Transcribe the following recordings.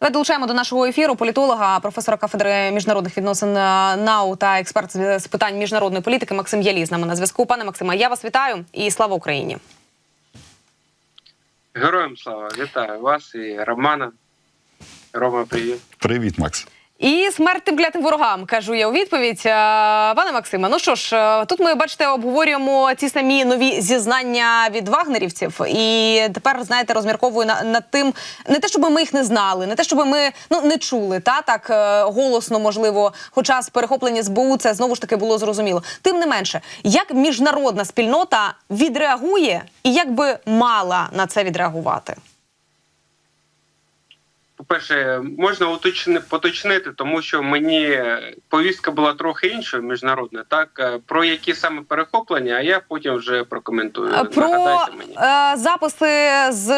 Давай долучаємо до нашого ефіру політолога, професора кафедри міжнародних відносин е, НАУ та експерт з з питань міжнародної політики Максим Ялі з нами на зв'язку. Пане Максима, я вас вітаю і слава Україні. Героям слава, вітаю вас і Романа. Рома, привіт. Привіт, Макс. І смерть тим клятим ворогам, кажу я у відповідь. Е, Пане Максиме, ну що ж, е, тут ми бачите, обговорюємо ці самі нові зізнання від вагнерівців, і тепер знаєте, розмірковую на- над тим, не те, щоб ми їх не знали, не те, щоб ми ну не чули, та так е, голосно, можливо, хоча з перехоплення СБУ це знову ж таки було зрозуміло. Тим не менше, як міжнародна спільнота відреагує і як би мала на це відреагувати? По-перше, можна уточни, поточнити, тому що мені повістка була трохи іншою міжнародна, так е, про які саме перехоплення, а я потім вже прокоментую. Е, Про Нагадайте мені. е, записи з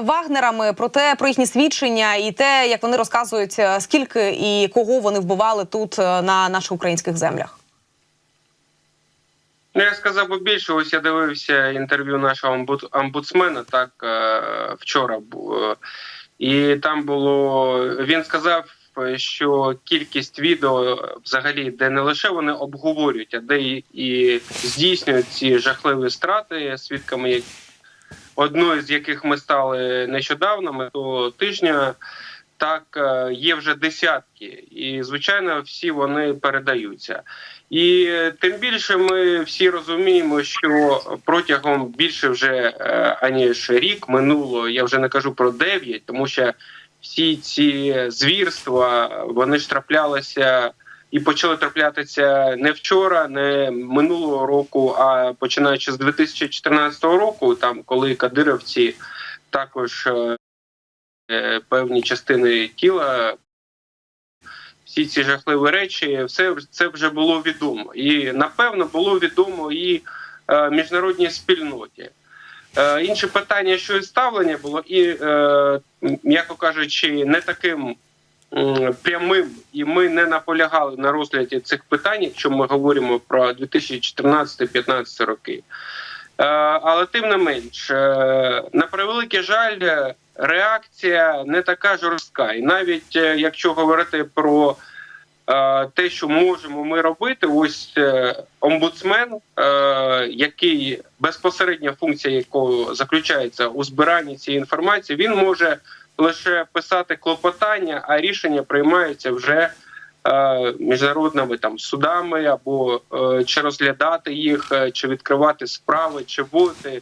вагнерами, про те, про їхні свідчення і те, як вони розказують, скільки і кого вони вбивали тут на наших українських землях. Ну, я сказав би більше. Ось я дивився інтерв'ю нашого омбудсмена, так вчора. І там було він сказав, що кількість відео взагалі, де не лише вони обговорюють, а де і, і здійснюють ці жахливі страти, свідками одної з яких ми стали нещодавно, ми того тижня. Так, е, є вже десятки, і звичайно, всі вони передаються. І тим більше ми всі розуміємо, що протягом більше вже е, аніж рік минуло, я вже не кажу про дев'ять, тому що всі ці звірства вони ж траплялися і почали траплятися не вчора, не минулого року, а починаючи з 2014 року, там коли кадировці також е, певні частини тіла всі ці жахливі речі, все це вже було відомо, і напевно було відомо і е, міжнародній спільноті. Е, інше питання, що і ставлення було, і е, м'яко кажучи, не таким м, прямим, і ми не наполягали на розгляді цих питань, якщо ми говоримо про 2014-2015 роки. Е, але тим не менш, е, на превеликий жаль, е, реакція не така жорстка. І навіть е, якщо говорити про е, те, що можемо ми робити, ось е, омбудсмен, який безпосередня функція якого заключається у збиранні цієї інформації, він може лише писати клопотання, а рішення приймаються вже міжнародними там судами або чи розглядати їх, чи відкривати справи, чи е,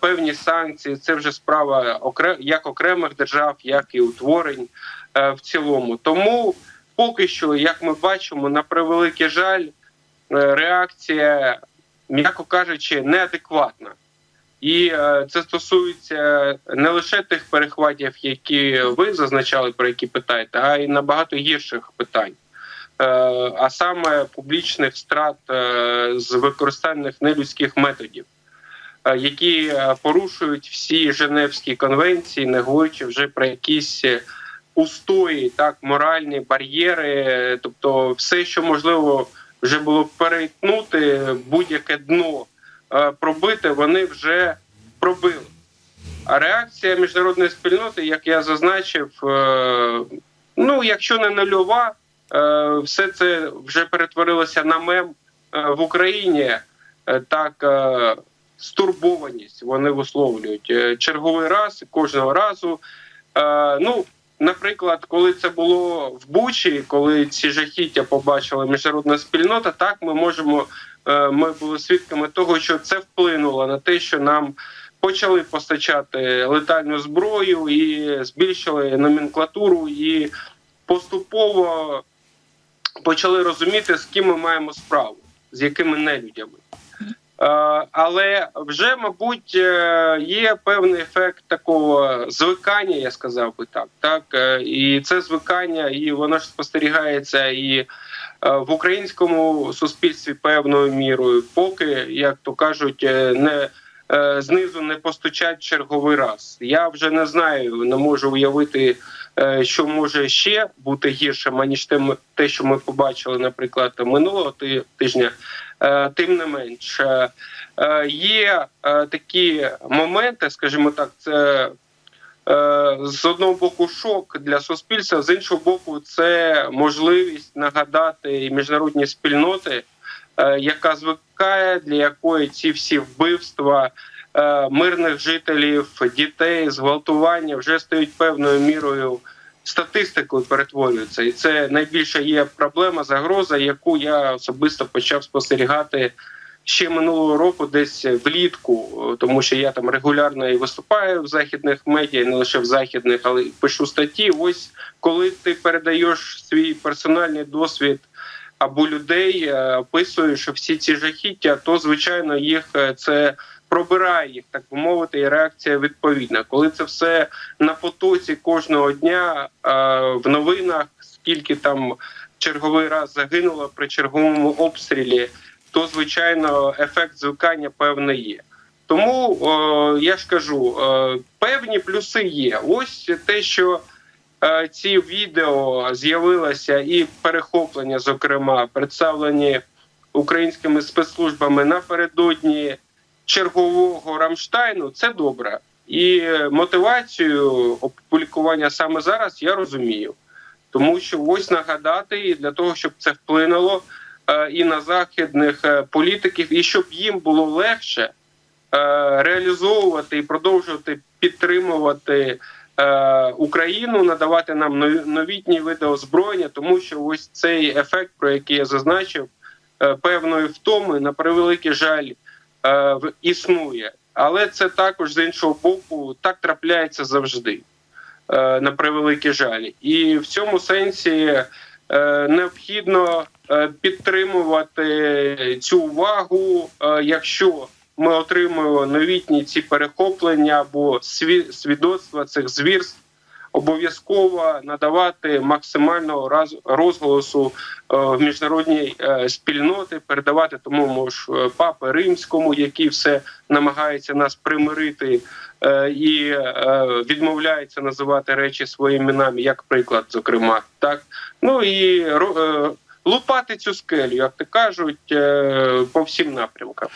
певні санкції. Це вже справа як окремих держав, як і утворень е, в цілому. Тому поки що, як ми бачимо, на превеликий жаль, е, реакція, м'яко кажучи, неадекватна. І е, це стосується не лише тих перехватів, які ви зазначали, про які питаєте, а й набагато гірших питань. Е, а саме публічних страт е, з використаннях нелюдських методів, е, які е, порушують всі Женевські конвенції, не говорячи вже про якісь е, устої, так моральні бар'єри, е, тобто все, що можливо вже було перетнути будь-яке дно е, пробити, вони вже пробили. А реакція міжнародної спільноти, як я зазначив, е, ну якщо не нульова, е, все це вже перетворилося на мем е, в Україні. Е, Так, е, стурбованість вони висловлюють Е, черговий раз, кожного разу. Е, Ну, наприклад, коли це було в Бучі, коли ці жахіття побачила міжнародна спільнота, так ми можемо. е, Ми були свідками того, що це вплинуло на те, що нам почали постачати летальну зброю і збільшили номенклатуру, і поступово почали розуміти, з ким ми маємо справу, з якими нелюдями. Е, Але вже, мабуть, е, є певний ефект такого звикання, я сказав би так. Так Е, і це звикання, і воно ж спостерігається і в українському суспільстві певною мірою, поки, як то кажуть, не знизу не постучать черговий раз. Я вже не знаю, не можу уявити, що може ще бути гіршим, аніж те, що ми побачили, наприклад, минулого тижня. Е, Тим не менш, е, е, є е, такі моменти, скажімо так, це е, з одного боку шок для суспільства, з іншого боку, це можливість нагадати міжнародні спільноти, е, яка звикає, для якої ці всі вбивства е, мирних жителів, дітей, зґвалтування вже стають певною мірою статистикою перетворюються, і це найбільша є проблема, загроза, яку я особисто почав спостерігати ще минулого року, десь влітку, е, тому що я там регулярно і виступаю в західних медіа, не лише в західних, але пишу статті. Ось коли ти передаєш свій персональний досвід. Або людей е, описуєш всі ці жахіття, то звичайно їх е, це пробирає їх, так би мовити, і реакція відповідна. Коли це все на потоці кожного дня е, в новинах, скільки там черговий раз загинуло при черговому обстрілі, то звичайно ефект звикання певний є. Тому е, я ж кажу, е, певні плюси є. Ось те, що е, ці відео з'явилося, і перехоплення, зокрема, представлені українськими спецслужбами напередодні чергового Рамштайну, це добре. І мотивацію опублікування саме зараз я розумію, тому що ось нагадати і для того, щоб це вплинуло е, і на західних е, політиків, і щоб їм було легше е, реалізовувати і продовжувати підтримувати Україну, надавати нам нові- новітні види озброєння, тому що ось цей ефект, про який я зазначив, певної втоми на превеликий жаль існує. Але це також з іншого боку так трапляється завжди, е, на превеликий жаль. І в цьому сенсі е, необхідно е, підтримувати цю увагу, е, якщо ми отримуємо новітні ці перехоплення або сві- свідоцтва цих звірств. Обов'язково надавати максимального розголосу е, в міжнародній е, спільноти, передавати тому ж е, папи римському, який все намагається нас примирити і відмовляється називати речі своїми іменами, як приклад, зокрема, так ну і лупати цю скелю, як то кажуть, по всім напрямкам.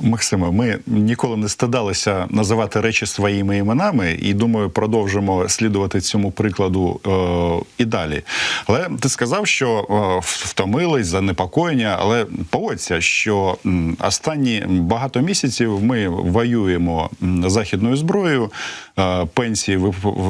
Максиме, ми ніколи не стидалися називати речі своїми іменами, і думаю, продовжимо слідувати цьому прикладу е, і далі. Але ти сказав, що е, втомились, занепокоєння, але погодься, що останні багато місяців ми воюємо західною зброєю. е, Пенсії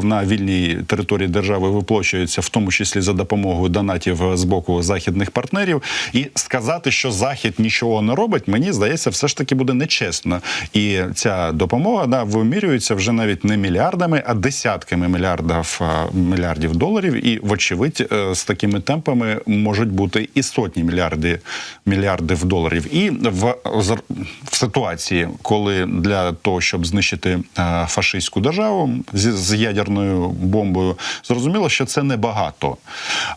на вільній території держави виплачуються, в тому числі за допомогою донатів з боку західних партнерів. І сказати, що захід нічого не робить, мені здається, все ж таки буде нечесно. І ця допомога да, вимірюється вже навіть не мільярдами, а десятками мільярдів мільярдів доларів. І, вочевидь, е, з такими темпами можуть бути і сотні мільярдів мільярдів доларів. І в, в ситуації, коли для того, щоб знищити е, фашистську державу з, з ядерною бомбою, зрозуміло, що це небагато.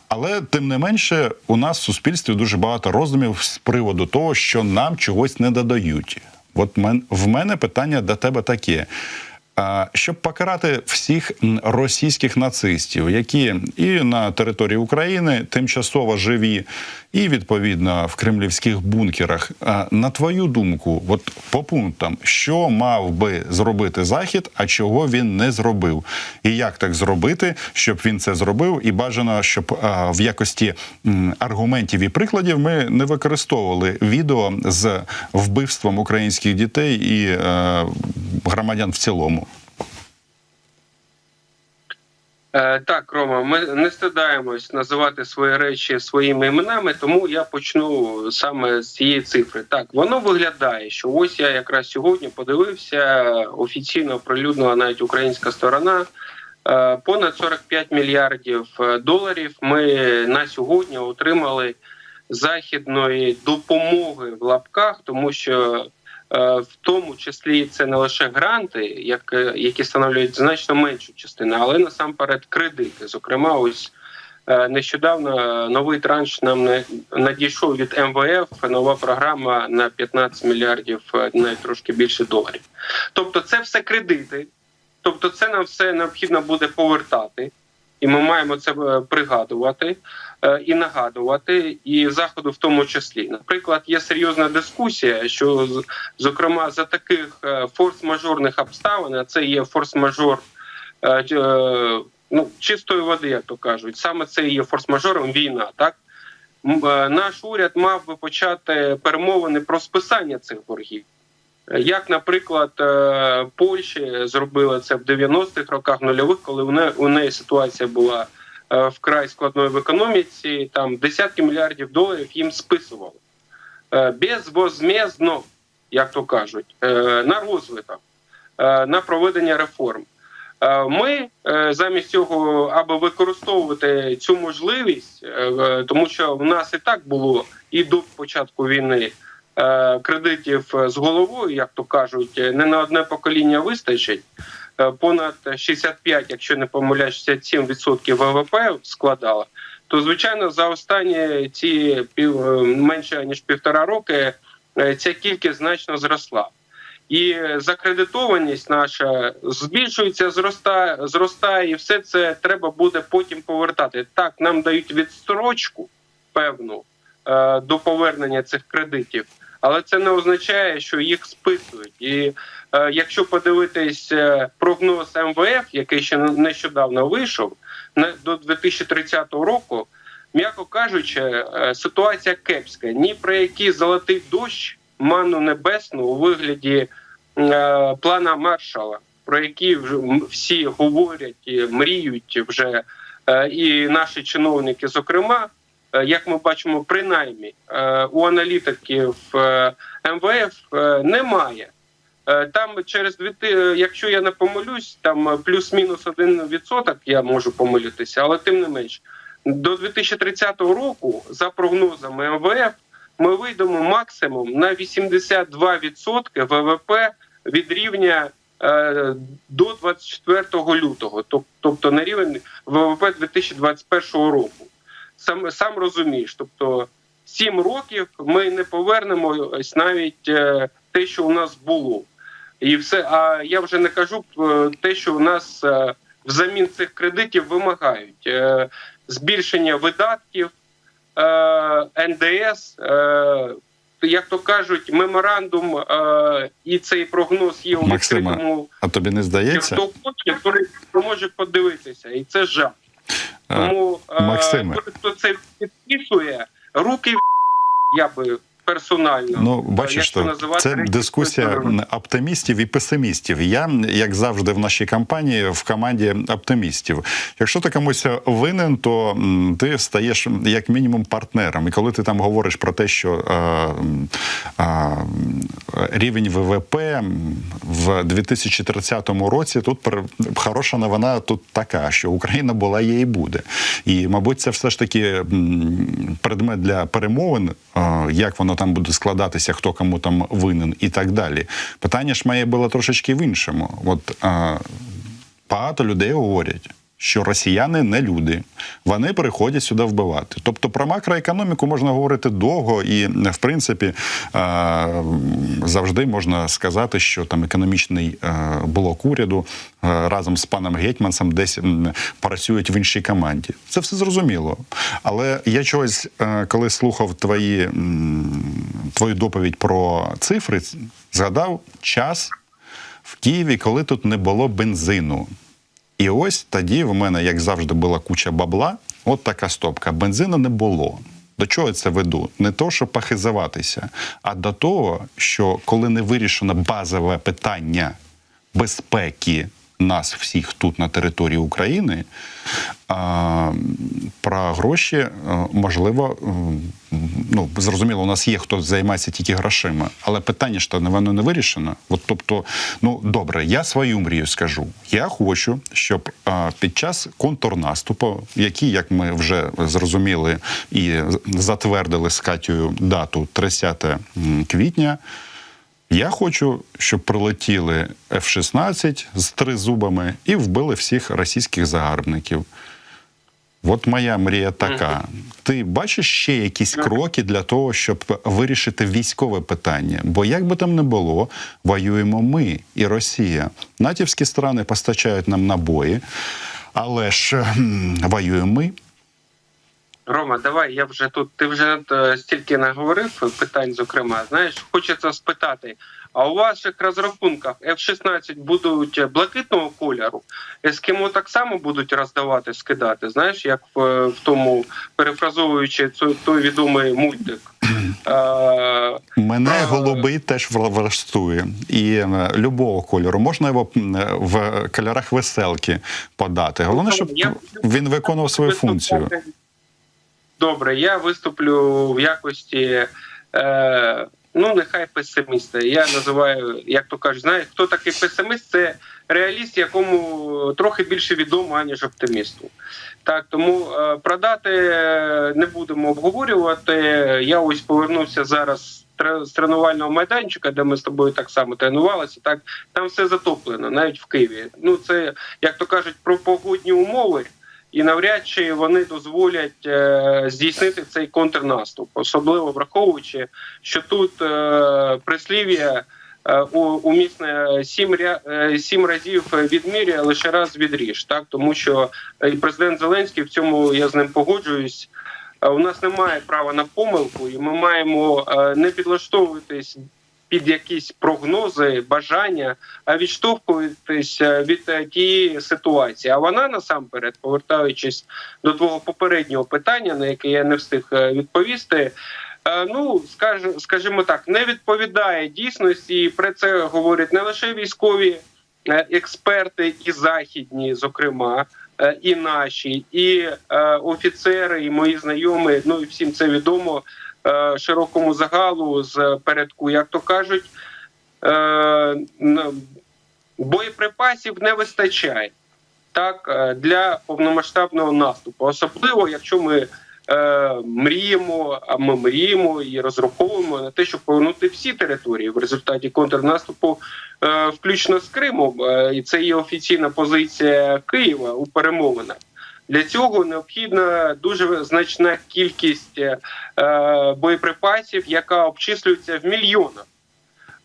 Але тим не менше, у нас в суспільстві дуже багато роздумів з приводу того, що нам чогось не додають. От в мене питання до тебе таке. Щоб покарати всіх російських нацистів, які і на території України тимчасово живі, і відповідно в кремлівських бункерах. На твою думку, от по пунктам, що мав би зробити Захід, а чого він не зробив, і як так зробити, щоб він це зробив, і бажано, щоб в якості аргументів і прикладів ми не використовували відео з вбивством українських дітей і е, громадян в цілому. Е, так, Рома, ми не стидаємось називати свої речі своїми іменами, тому я почну саме з цієї цифри. Так, воно виглядає, що ось я якраз сьогодні подивився офіційно оприлюднила навіть українська сторона. е, Понад 45 мільярдів е, доларів ми на сьогодні отримали західної допомоги в лапках, тому що Е, в тому числі це не лише гранти, як, е, які становлюють значно меншу частину, але насамперед кредити. Зокрема, ось е, нещодавно новий транш нам надійшов від МВФ. Нова програма на 15 мільярдів, е, навіть трошки більше доларів. Тобто, це все кредити, тобто, це нам все необхідно буде повертати. І ми маємо це е, пригадувати е, і нагадувати, і заходу в тому числі. Наприклад, є серйозна дискусія, що зокрема за таких е, форс-мажорних обставин, а це є форс-мажор ну, чистої води, як то кажуть. Саме це є форс-мажором війна. Так наш уряд мав би почати перемовини про списання цих боргів. Як, наприклад, е, Польщі зробили це в 90-х роках нульових, коли у неї, ситуація була е, вкрай складною в економіці, там десятки мільярдів доларів їм списували Е, безвозмездно, як то кажуть, на розвиток, на проведення реформ. Ми замість цього, аби використовувати цю можливість, тому що в нас і так було і до початку війни кредитів е, з головою, як то кажуть, е, не на одне покоління вистачить. Е, Понад 65, якщо не помиляюсь, 67% ВВП складала. То звичайно, за останні ці пів е, менше ніж півтора роки е, ця кількість значно зросла. І закредитованість наша збільшується, зростає, зростає, і все це треба буде потім повертати. Так, нам дають відстрочку певну е, до повернення цих кредитів, але це не означає, що їх списують. І е, якщо подивитись е, прогноз МВФ, який ще нещодавно вийшов, на, до 2030 року, м'яко кажучи, е, ситуація кепська. Ні про який золотий дощ, манну небесну у вигляді е, плана Маршала, про який вже всі говорять і мріють вже, е, і наші чиновники, зокрема, як ми бачимо, принаймні е, у аналітиків е, МВФ е, немає. Е, Там через дві е, якщо я не помилюсь, там е, плюс-мінус один відсоток, я можу помилитися, але тим не менш, до 2030 року, за прогнозами МВФ, ми вийдемо максимум на 82% ВВП від рівня е, до 24 лютого, тоб- тобто на рівень ВВП 2021 року. Сам сам розумієш, тобто 7 років ми не повернемо ось навіть е, те, що у нас було. І все, а я вже не кажу е, те, що у нас е, взамін цих кредитів вимагають збільшення видатків, НДС, як то кажуть, меморандум і цей прогноз є у відкритому А тобі не здається? хто хоче, той може подивитися, і це жах. Тому е, Максиме. хто це підписує, руки в я би персонально. Ну, бачиш, називати це дискусія своєю оптимістів і песимістів. Я, як завжди, в нашій кампанії в команді оптимістів. Якщо ти комусь винен, то ти стаєш як мінімум партнером. І коли ти там говориш про те, що е, м, е, рівень ВВП в 2030 році, тут хороша новина тут така, що Україна була є і буде. І, мабуть, це все ж таки предмет для перемовин, е, як воно там буде складатися, хто кому там винен і так далі. Питання ж має було трошечки в іншому. От а, багато людей говорять. Що росіяни не люди, вони приходять сюди вбивати. Тобто про макроекономіку можна говорити довго, і в принципі е, завжди можна сказати, що там економічний е, блок уряду е, разом з паном Гетьмансом десь працюють в іншій команді. Це все зрозуміло. Але я чогось, коли слухав твої, твою доповідь про цифри, згадав час в Києві, коли тут не було бензину. І ось тоді в мене, як завжди, була куча бабла, от така стопка. Бензину не було. До чого я це веду? Не то, щоб похизуватися, а до того, що коли не вирішено базове питання безпеки нас всіх тут на території України, а, про гроші е, можливо, ну зрозуміло, у нас є хто займається тільки грошима, але питання ж то воно не вирішено. От тобто, ну добре, я свою мрію скажу. Я хочу, щоб під час контрнаступу, який, як ми вже зрозуміли і затвердили з Катєю дату 30 квітня. Я хочу, щоб прилетіли F-16 з тризубами і вбили всіх російських загарбників. От моя мрія така. Ти бачиш ще якісь кроки для того, щоб вирішити військове питання? Бо як би там не було, воюємо ми і Росія. Натівські страни постачають нам набої, але ж воюємо ми. Рома, давай я вже тут. Ти вже е, стільки наговорив питань, зокрема. Знаєш, хочеться спитати: а у ваших розрахунках F-16 будуть блакитного кольору, ескімо так само будуть роздавати, скидати. Знаєш, як в, в тому перефразовуючи цей- той відомий мультик. Е, Мене Е, голубий теж вла- влаштує. І е, любого кольору. Можна його е, в кольорах веселки подати. Головне, щоб Я- він виконував свою функцію. Добре, я виступлю в якості. Е, ну, нехай песиміста. Я називаю, як то кажуть, знаєш, хто такий песиміст? Це реаліст, якому трохи більше відомо, аніж оптимісту. Так, тому е, продати не будемо обговорювати. Я ось повернувся зараз з тренувального майданчика, де ми з тобою так само тренувалися. Так там все затоплено, навіть в Києві. Ну це як то кажуть, про погодні умови. І навряд чи вони дозволять е, здійснити цей контрнаступ, особливо враховуючи, що тут е, прислів'я е, умісне сім, ря, сім разів відміряє, лише раз відріж. Так тому що і президент Зеленський в цьому я з ним погоджуюсь. У нас немає права на помилку, і ми маємо не підлаштовуватись під якісь прогнози, бажання, а відштовхуватися від е, тієї ситуації. А вона насамперед, повертаючись до твого попереднього питання, на яке я не встиг е, відповісти. е, Ну, скаж- скажімо так, не відповідає дійсності, і про це говорять не лише військові експерти, і західні, зокрема, і наші, і офіцери, і мої знайомі. Ну і всім це відомо широкому загалу з передку, як то кажуть, е, боєприпасів не вистачає так е, для повномасштабного наступу, особливо якщо ми. е, Мріємо, а ми мріємо і розраховуємо на те, щоб повернути всі території в результаті контрнаступу, е, включно з Кримом. Е, І це є офіційна позиція Києва у перемовинах. Для цього необхідна дуже значна кількість е, боєприпасів, яка обчислюється в мільйонах.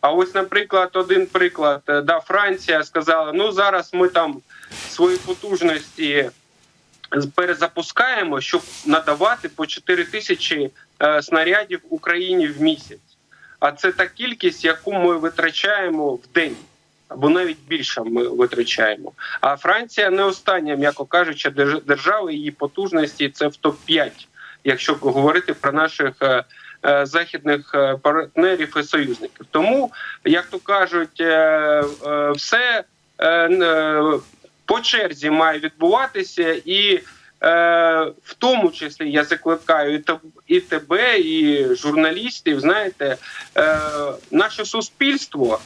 А ось, наприклад, один приклад, е, да, Франція сказала: ну зараз ми там свої потужності перезапускаємо, щоб надавати по 4 тисячі е, снарядів Україні в місяць. А це та кількість, яку ми витрачаємо в день. Або навіть більше ми витрачаємо. А Франція не остання, м'яко кажучи, держ- держава її потужності це в топ 5 якщо говорити про наших е, е, західних е, партнерів і союзників. Тому, як то кажуть, все по черзі має відбуватися, і в тому числі я закликаю і тебе, і журналістів. Знаєте, наше суспільство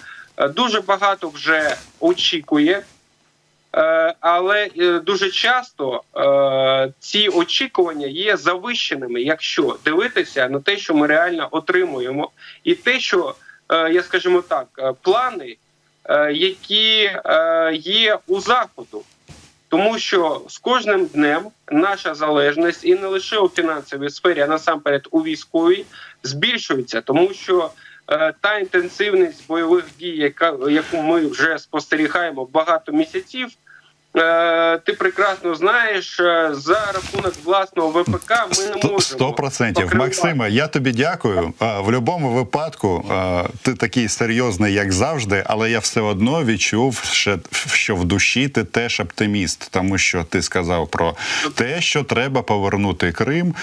дуже багато вже очікує. Е, Але е, дуже часто е, ці очікування є завищеними, якщо дивитися на те, що ми реально отримуємо, і те, що е, я скажімо так, е, плани, е, які е, є у заходу. Тому що з кожним днем наша залежність і не лише у фінансовій сфері, а насамперед у військовій збільшується, тому що е, та інтенсивність бойових дій, яка яку ми вже спостерігаємо багато місяців. е, Ти прекрасно знаєш, е, за рахунок власного ВПК ми не можемо Сто процентів. покривати. Максиме, я тобі дякую. В будь-якому випадку ти такий серйозний, як завжди, але я все одно відчув, що в душі ти теж оптиміст, тому що ти сказав про те, що треба повернути Крим.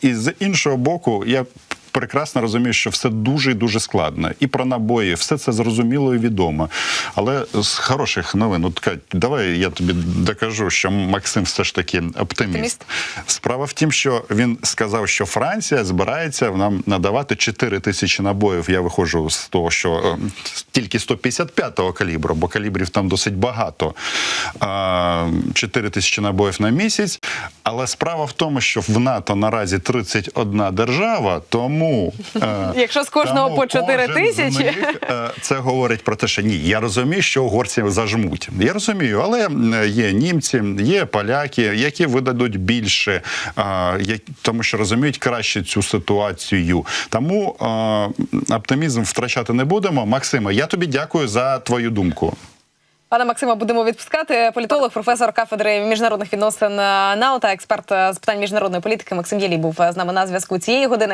І з іншого боку, я. Прекрасно розумію, що все дуже і дуже складно. І про набої, все це зрозуміло і відомо. Але з хороших новин, от Кать, давай я тобі докажу, що Максим все ж таки оптиміст. Оптиміст. Справа в тім, що він сказав, що Франція збирається нам надавати 4 тисячі набоїв. Я виходжу з того, що е, тільки 155-го калібру, бо калібрів там досить багато. А, 4 тисячі набоїв на місяць. Але справа в тому, що в НАТО наразі 31 держава, тому е, Якщо з кожного по 4 тисячі. е, Це говорить про те, що ні, я розумію, що угорці зажмуть. Я розумію, але є німці, є поляки, які видадуть більше, тому що розуміють краще цю ситуацію. Тому оптимізм втрачати не будемо. Максиме, я тобі дякую за твою думку. Пане Максима, будемо відпускати. Політолог, професор кафедри міжнародних відносин е, НАУ та експерт е, з питань міжнародної політики Максим Єлій був е, з нами на зв'язку цієї години.